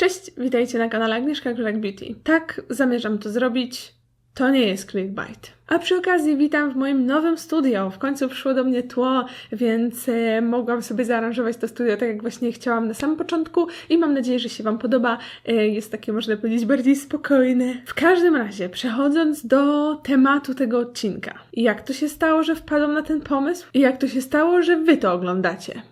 Cześć, witajcie na kanale Agnieszka Grzeg Beauty. Tak, zamierzam to zrobić. To nie jest clickbait. A przy okazji witam w moim nowym studio. W końcu przyszło do mnie tło, więc e, mogłam sobie zaaranżować to studio tak, jak właśnie chciałam na samym początku i mam nadzieję, że się Wam podoba. E, jest takie, można powiedzieć, bardziej spokojne. W każdym razie, przechodząc do tematu tego odcinka. Jak to się stało, że wpadłam na ten pomysł? I jak to się stało, że Wy to oglądacie?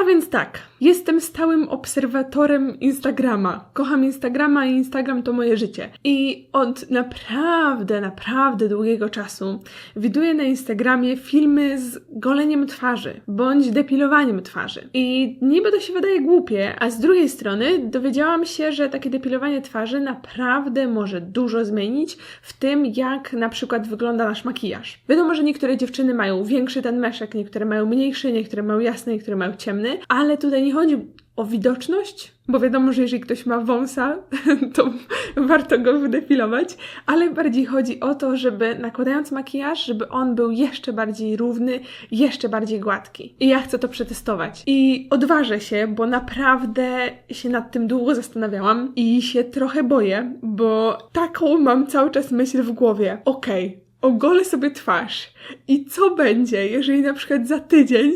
A więc tak, jestem stałym obserwatorem Instagrama. Kocham Instagrama i Instagram to moje życie. I od naprawdę, naprawdę długiego czasu widuję na Instagramie filmy z goleniem twarzy bądź depilowaniem twarzy. I niby to się wydaje głupie, a z drugiej strony dowiedziałam się, że takie depilowanie twarzy naprawdę może dużo zmienić w tym, jak na przykład wygląda nasz makijaż. Wiadomo, że niektóre dziewczyny mają większy ten meszek, niektóre mają mniejszy, niektóre mają jasny, niektóre mają ciemny, ale tutaj nie chodzi o widoczność, bo wiadomo, że jeżeli ktoś ma wąsa, to warto go wydepilować, ale bardziej chodzi o to, żeby nakładając makijaż, żeby on był jeszcze bardziej równy, jeszcze bardziej gładki. I ja chcę to przetestować. I odważę się, bo naprawdę się nad tym długo zastanawiałam i się trochę boję, bo taką mam cały czas myśl w głowie. Okej, okay, ogolę sobie twarz i co będzie, jeżeli na przykład za tydzień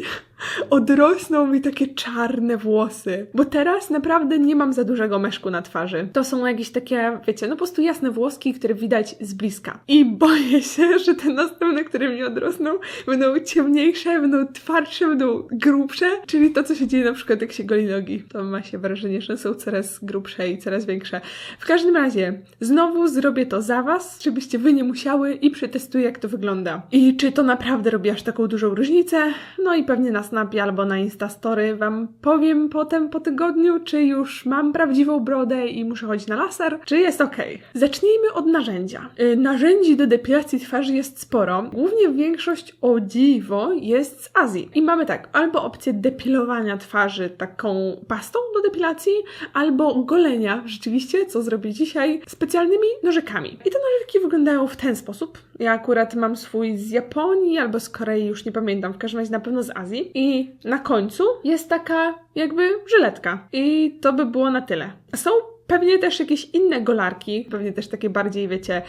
odrosną mi takie czarne włosy. Bo teraz naprawdę nie mam za dużego meszku na twarzy. To są jakieś takie, wiecie, no po prostu jasne włoski, które widać z bliska. I boję się, że te następne, które mi odrosną, będą ciemniejsze, będą twardsze, będą grubsze. Czyli to, co się dzieje na przykład, jak się goli nogi. To ma się wrażenie, że są coraz grubsze i coraz większe. W każdym razie, znowu zrobię to za Was, żebyście Wy nie musiały i przetestuję, jak to wygląda. I czy to naprawdę robi aż taką dużą różnicę? No i pewnie nas Snapie albo na Instastory Wam powiem potem po tygodniu, czy już mam prawdziwą brodę i muszę chodzić na laser, czy jest ok. Zacznijmy od narzędzia. Yy, narzędzi do depilacji twarzy jest sporo. Głównie większość o dziwo jest z Azji. I mamy tak, albo opcję depilowania twarzy taką pastą do depilacji, albo golenia, rzeczywiście, co zrobię dzisiaj, specjalnymi nożykami. I te nożyki wyglądają w ten sposób. Ja akurat mam swój z Japonii albo z Korei, już nie pamiętam, w każdym razie na pewno z Azji. I na końcu jest taka jakby żyletka. I to by było na tyle. Są Pewnie też jakieś inne golarki, pewnie też takie bardziej, wiecie,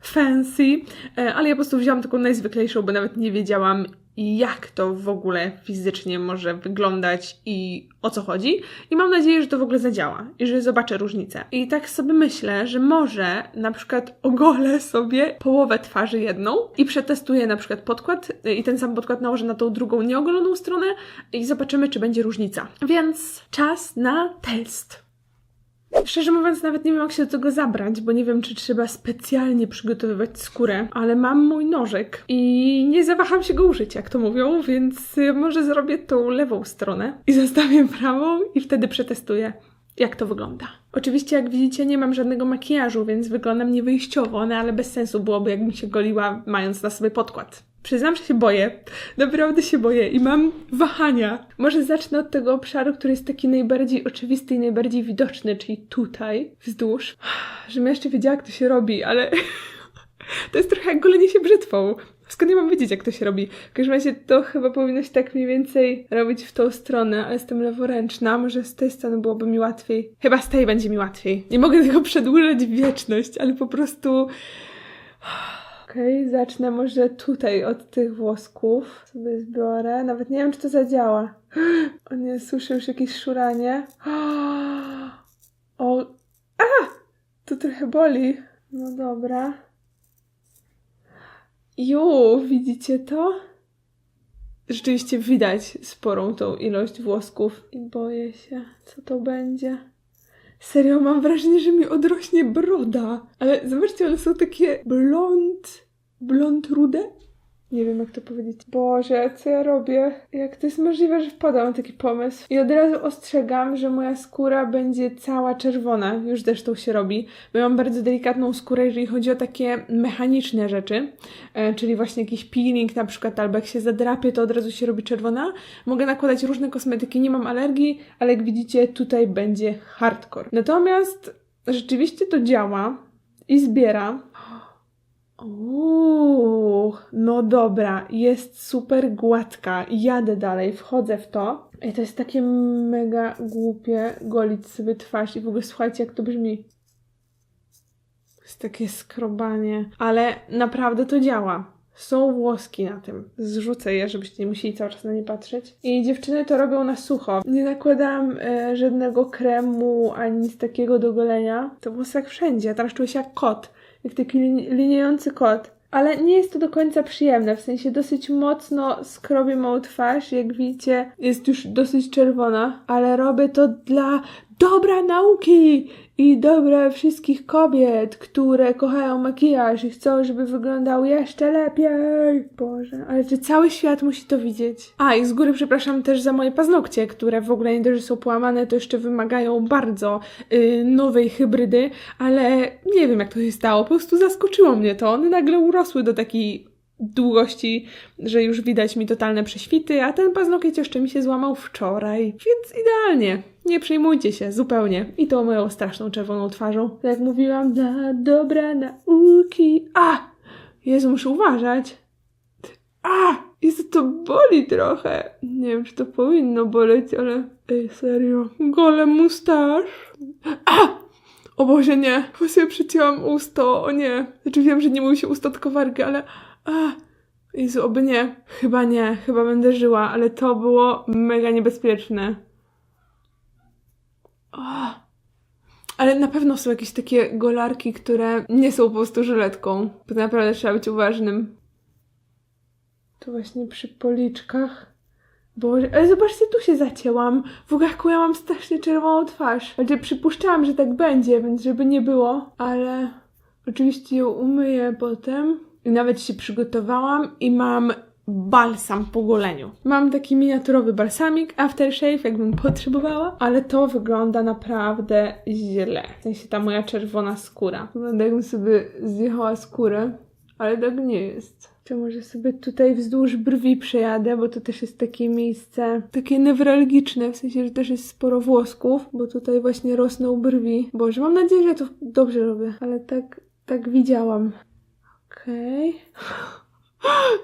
fancy, e, ale ja po prostu wziąłam taką najzwyklejszą, bo nawet nie wiedziałam, jak to w ogóle fizycznie może wyglądać i o co chodzi. I mam nadzieję, że to w ogóle zadziała i że zobaczę różnicę. I tak sobie myślę, że może na przykład ogolę sobie połowę twarzy jedną i przetestuję na przykład podkład i ten sam podkład nałożę na tą drugą nieogoloną stronę i zobaczymy, czy będzie różnica. Więc czas na test. Szczerze mówiąc, nawet nie wiem, jak się do tego zabrać, bo nie wiem, czy trzeba specjalnie przygotowywać skórę, ale mam mój nożek i nie zawaham się go użyć, jak to mówią, więc może zrobię tą lewą stronę i zostawię prawą i wtedy przetestuję jak to wygląda. Oczywiście, jak widzicie, nie mam żadnego makijażu, więc wyglądam niewyjściowo, no ale bez sensu byłoby, jakbym się goliła, mając na sobie podkład. Przyznam, że się boję. Naprawdę się boję i mam wahania. Może zacznę od tego obszaru, który jest taki najbardziej oczywisty i najbardziej widoczny, czyli tutaj, wzdłuż. Żebym jeszcze wiedziała, jak to się robi, ale to jest trochę jak golenie się brzytwą. Skąd ja mam wiedzieć, jak to się robi? W każdym razie to chyba powinno się tak mniej więcej robić w tą stronę, ale jestem leworęczna. Może z tej strony byłoby mi łatwiej. Chyba z tej będzie mi łatwiej. Nie mogę tego przedłużać wieczność, ale po prostu... Okej, okay, zacznę może tutaj od tych włosków. Sobie zbiorę. Nawet nie wiem, czy to zadziała. O nie, słyszę już jakieś szuranie. O! A! To trochę boli. No dobra. Ju, widzicie to? Rzeczywiście widać sporą tą ilość włosków i boję się, co to będzie. Serio, mam wrażenie, że mi odrośnie broda. Ale zobaczcie, one są takie blond, blond rude. Nie wiem, jak to powiedzieć. Boże, co ja robię? Jak to jest możliwe, że wpadłam na taki pomysł? I od razu ostrzegam, że moja skóra będzie cała czerwona. Już zresztą się robi. Bo ja mam bardzo delikatną skórę, jeżeli chodzi o takie mechaniczne rzeczy. E, czyli właśnie jakiś peeling na przykład, albo jak się zadrapie, to od razu się robi czerwona. Mogę nakładać różne kosmetyki, nie mam alergii, ale jak widzicie, tutaj będzie hardcore. Natomiast rzeczywiście to działa i zbiera Uuu, no dobra, jest super gładka. Jadę dalej, wchodzę w to. I to jest takie mega głupie golić sobie twarz i w ogóle słuchajcie, jak to brzmi. Jest takie skrobanie, ale naprawdę to działa. Są włoski na tym. Zrzucę je, żebyście nie musieli cały czas na nie patrzeć. I dziewczyny to robią na sucho. Nie nakładam e, żadnego kremu ani nic takiego do golenia. To włosy jak wszędzie. Teraz czuję się jak kot. Jak taki lin- liniejący kot. Ale nie jest to do końca przyjemne, w sensie dosyć mocno skrobię moją twarz, jak widzicie jest już dosyć czerwona, ale robię to dla dobra nauki i dobra wszystkich kobiet, które kochają makijaż i chcą, żeby wyglądał jeszcze lepiej. Boże, ale czy cały świat musi to widzieć? A i z góry przepraszam też za moje paznokcie, które w ogóle nie dość, że są połamane, to jeszcze wymagają bardzo y, nowej hybrydy, ale nie wiem jak to się stało, po prostu zaskoczyło mnie to. One nagle urosły do takiej długości, że już widać mi totalne prześwity, a ten paznokieć jeszcze mi się złamał wczoraj, więc idealnie. Nie przejmujcie się, zupełnie. I to moją straszną czerwoną twarzą. Tak jak mówiłam, dla dobra nauki. A! Jezu, muszę uważać. A! Jezu, to boli trochę. Nie wiem, czy to powinno boleć, ale... Ej, serio. Gole mustaż. A! O Boże, nie. Bo sobie przycięłam usto. O nie. Znaczy wiem, że nie mówi się usto, tylko ale... A! Jezu, oby nie. Chyba nie. Chyba będę żyła, ale to było mega niebezpieczne. O! Ale na pewno są jakieś takie golarki, które nie są po prostu żyletką. To naprawdę trzeba być uważnym. Tu właśnie przy policzkach. Boże, ale zobaczcie, tu się zacięłam. W ogóle ja mam strasznie czerwoną twarz. Znaczy przypuszczałam, że tak będzie, więc żeby nie było, ale oczywiście ją umyję potem. I nawet się przygotowałam i mam balsam po goleniu. Mam taki miniaturowy balsamik aftershave, jakbym potrzebowała, ale to wygląda naprawdę źle. W sensie ta moja czerwona skóra. Wygląda jakbym sobie zjechała skórę, ale tak nie jest. To może sobie tutaj wzdłuż brwi przejadę, bo to też jest takie miejsce takie newralgiczne, w sensie, że też jest sporo włosków, bo tutaj właśnie rosną brwi. Boże, mam nadzieję, że to dobrze robię, ale tak, tak widziałam. Okej.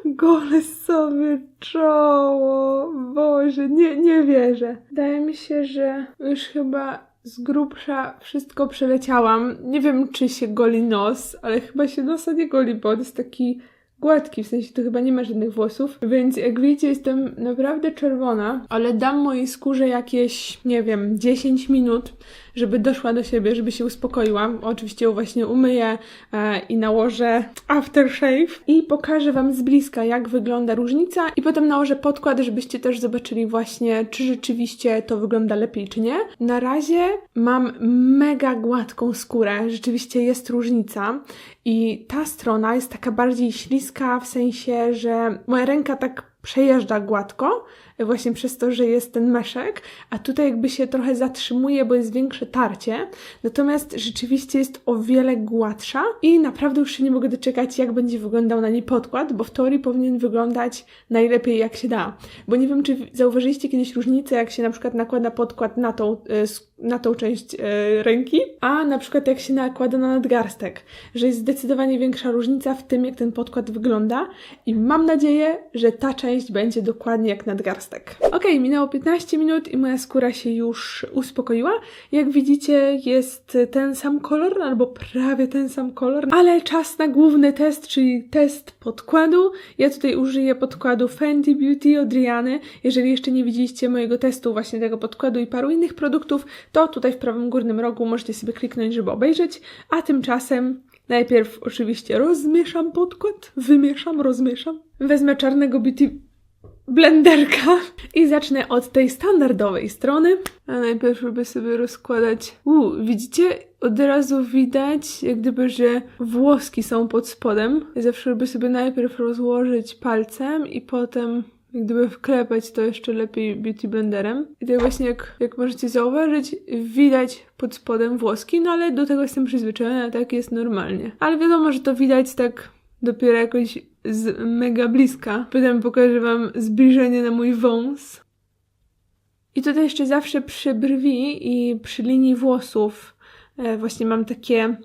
Gole sobie czoło. Boże, nie, nie wierzę. Wydaje mi się, że już chyba z grubsza wszystko przeleciałam. Nie wiem, czy się goli nos, ale chyba się nosa nie goli, bo jest taki gładki, w sensie to chyba nie ma żadnych włosów. Więc jak widzicie, jestem naprawdę czerwona, ale dam mojej skórze jakieś, nie wiem, 10 minut, żeby doszła do siebie, żeby się uspokoiła. Oczywiście ją właśnie umyję e, i nałożę aftershave i pokażę Wam z bliska, jak wygląda różnica i potem nałożę podkład, żebyście też zobaczyli właśnie, czy rzeczywiście to wygląda lepiej, czy nie. Na razie mam mega gładką skórę, rzeczywiście jest różnica i ta strona jest taka bardziej śliska, w sensie, że moja ręka tak przejeżdża gładko, właśnie przez to, że jest ten meszek, a tutaj jakby się trochę zatrzymuje, bo jest większe tarcie. Natomiast rzeczywiście jest o wiele gładsza i naprawdę już się nie mogę doczekać, jak będzie wyglądał na niej podkład, bo w teorii powinien wyglądać najlepiej jak się da. Bo nie wiem, czy zauważyliście kiedyś różnicę, jak się na przykład nakłada podkład na tą, e, na tą część e, ręki, a na przykład jak się nakłada na nadgarstek, że jest zdecydowanie większa różnica w tym, jak ten podkład wygląda i mam nadzieję, że ta część będzie dokładnie jak nadgarstek. Okej, minęło 15 minut i moja skóra się już uspokoiła. Jak widzicie, jest ten sam kolor, albo prawie ten sam kolor, ale czas na główny test, czyli test podkładu. Ja tutaj użyję podkładu Fenty Beauty od Riany. Jeżeli jeszcze nie widzieliście mojego testu właśnie tego podkładu i paru innych produktów, to tutaj w prawym górnym rogu możecie sobie kliknąć, żeby obejrzeć, a tymczasem najpierw oczywiście rozmieszam podkład, wymieszam, rozmieszam. Wezmę czarnego Beauty blenderka i zacznę od tej standardowej strony. A najpierw lubię sobie rozkładać. Uuu, widzicie? Od razu widać, jak gdyby, że włoski są pod spodem. Zawsze lubię sobie najpierw rozłożyć palcem i potem jak gdyby wklepać to jeszcze lepiej beauty blenderem. I tak właśnie jak, jak możecie zauważyć, widać pod spodem włoski, no ale do tego jestem przyzwyczajona, tak jest normalnie. Ale wiadomo, że to widać tak dopiero jakoś z mega bliska. Potem pokażę wam zbliżenie na mój wąs. I tutaj jeszcze zawsze przy brwi i przy linii włosów e, właśnie mam takie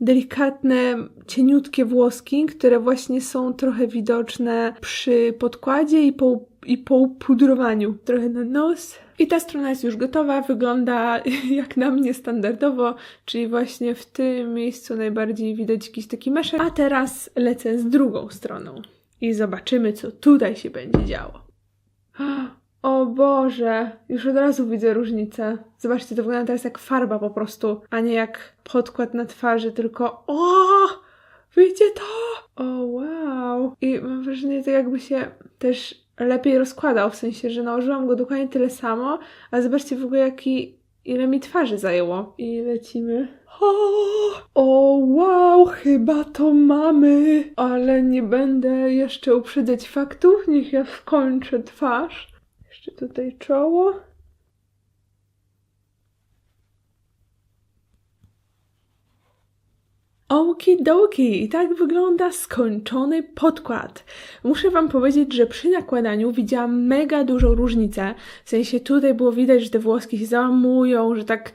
delikatne, cieniutkie włoski, które właśnie są trochę widoczne przy podkładzie i po, i po upudrowaniu. Trochę na nos. I ta strona jest już gotowa, wygląda jak na mnie standardowo, czyli właśnie w tym miejscu najbardziej widać jakiś taki meszek. A teraz lecę z drugą stroną i zobaczymy, co tutaj się będzie działo. O Boże, już od razu widzę różnicę. Zobaczcie, to wygląda teraz jak farba po prostu, a nie jak podkład na twarzy, tylko o, widzicie to? O wow. I mam wrażenie, to jakby się też lepiej rozkładał, w sensie, że nałożyłam go dokładnie tyle samo, ale zobaczcie w ogóle jaki, ile mi twarzy zajęło. I lecimy. O, o wow, chyba to mamy. Ale nie będę jeszcze uprzedzać faktów, niech ja skończę twarz. Jeszcze tutaj czoło. Okidoki, i tak wygląda skończony podkład. Muszę Wam powiedzieć, że przy nakładaniu widziałam mega dużą różnicę. W sensie tutaj było widać, że te włoski się załamują, że tak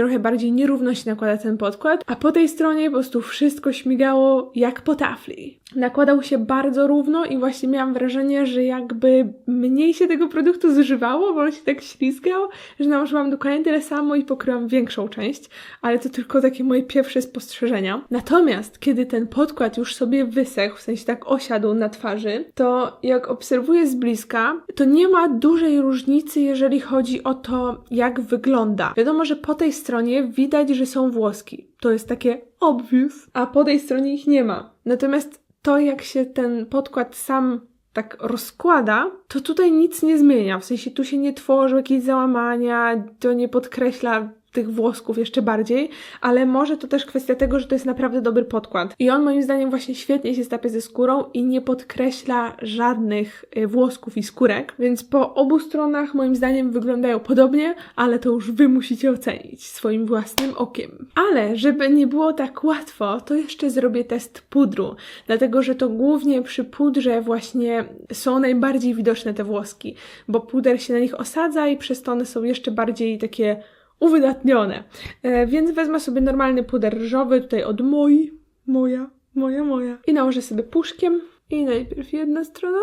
trochę bardziej nierówno się nakłada ten podkład, a po tej stronie po prostu wszystko śmigało jak po tafli. Nakładał się bardzo równo i właśnie miałam wrażenie, że jakby mniej się tego produktu zużywało, bo on się tak ślizgał, że nałożyłam dokładnie tyle samo i pokryłam większą część, ale to tylko takie moje pierwsze spostrzeżenia. Natomiast kiedy ten podkład już sobie wysechł, w sensie tak osiadł na twarzy, to jak obserwuję z bliska, to nie ma dużej różnicy, jeżeli chodzi o to, jak wygląda. Wiadomo, że po tej stronie widać, że są włoski. To jest takie obvious, a po tej stronie ich nie ma. Natomiast to, jak się ten podkład sam tak rozkłada, to tutaj nic nie zmienia. W sensie tu się nie tworzą jakieś załamania, to nie podkreśla tych włosków jeszcze bardziej, ale może to też kwestia tego, że to jest naprawdę dobry podkład. I on moim zdaniem właśnie świetnie się stapia ze skórą i nie podkreśla żadnych y, włosków i skórek, więc po obu stronach moim zdaniem wyglądają podobnie, ale to już wy musicie ocenić swoim własnym okiem. Ale żeby nie było tak łatwo, to jeszcze zrobię test pudru, dlatego że to głównie przy pudrze właśnie są najbardziej widoczne te włoski, bo puder się na nich osadza i przez to one są jeszcze bardziej takie uwydatnione. E, więc wezmę sobie normalny puder ryżowy, tutaj od moi, moja, moja, moja. I nałożę sobie puszkiem. I najpierw jedna strona.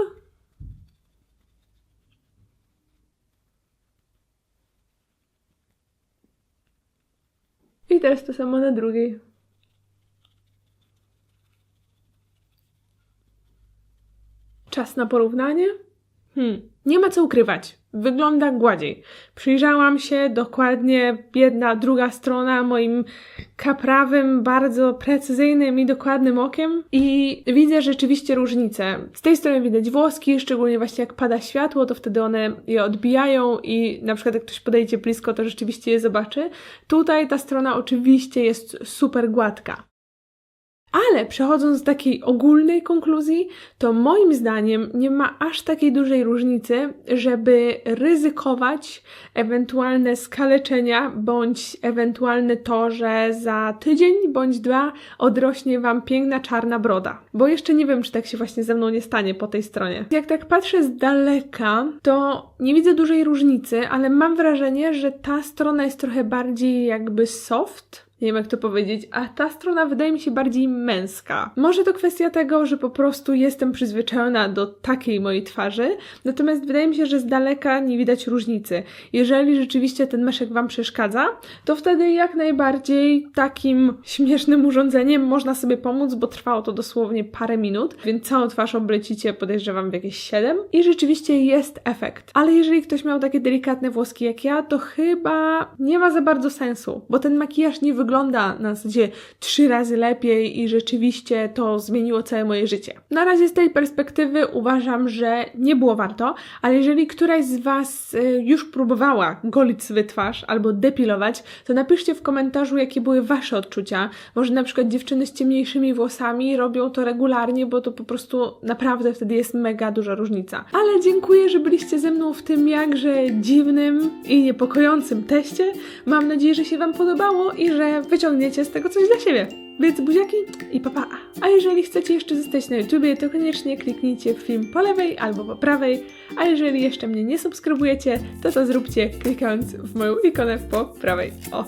I teraz to samo na drugiej. Czas na porównanie? Hmm, nie ma co ukrywać. Wygląda gładziej. Przyjrzałam się dokładnie jedna, druga strona moim kaprawym, bardzo precyzyjnym i dokładnym okiem i widzę rzeczywiście różnicę. Z tej strony widać włoski, szczególnie właśnie jak pada światło, to wtedy one je odbijają i na przykład jak ktoś podejdzie blisko, to rzeczywiście je zobaczy. Tutaj ta strona oczywiście jest super gładka. Ale przechodząc do takiej ogólnej konkluzji, to moim zdaniem nie ma aż takiej dużej różnicy, żeby ryzykować ewentualne skaleczenia bądź ewentualne to, że za tydzień bądź dwa odrośnie Wam piękna czarna broda. Bo jeszcze nie wiem, czy tak się właśnie ze mną nie stanie po tej stronie. Jak tak patrzę z daleka, to nie widzę dużej różnicy, ale mam wrażenie, że ta strona jest trochę bardziej jakby soft, nie wiem jak to powiedzieć, a ta strona wydaje mi się bardziej męska. Może to kwestia tego, że po prostu jestem przyzwyczajona do takiej mojej twarzy, natomiast wydaje mi się, że z daleka nie widać różnicy. Jeżeli rzeczywiście ten meszek Wam przeszkadza, to wtedy jak najbardziej takim śmiesznym urządzeniem można sobie pomóc, bo trwało to dosłownie parę minut, więc całą twarz oblecicie podejrzewam w jakieś 7 i rzeczywiście jest efekt. Ale jeżeli ktoś miał takie delikatne włoski jak ja, to chyba nie ma za bardzo sensu, bo ten makijaż nie wygląda na zasadzie trzy razy lepiej i rzeczywiście to zmieniło całe moje życie. Na razie z tej perspektywy uważam, że nie było warto, ale jeżeli któraś z Was y, już próbowała golić sobie twarz albo depilować, to napiszcie w komentarzu, jakie były Wasze odczucia. Może na przykład dziewczyny z ciemniejszymi włosami robią to regularnie, bo to po prostu naprawdę wtedy jest mega duża różnica. Ale dziękuję, że byliście ze mną w tym jakże dziwnym i niepokojącym teście. Mam nadzieję, że się Wam podobało i że wyciągniecie z tego coś dla siebie. Więc buziaki i papa. A jeżeli chcecie jeszcze zostać na YouTubie, to koniecznie kliknijcie w film po lewej albo po prawej. A jeżeli jeszcze mnie nie subskrybujecie, to to zróbcie klikając w moją ikonę po prawej. O!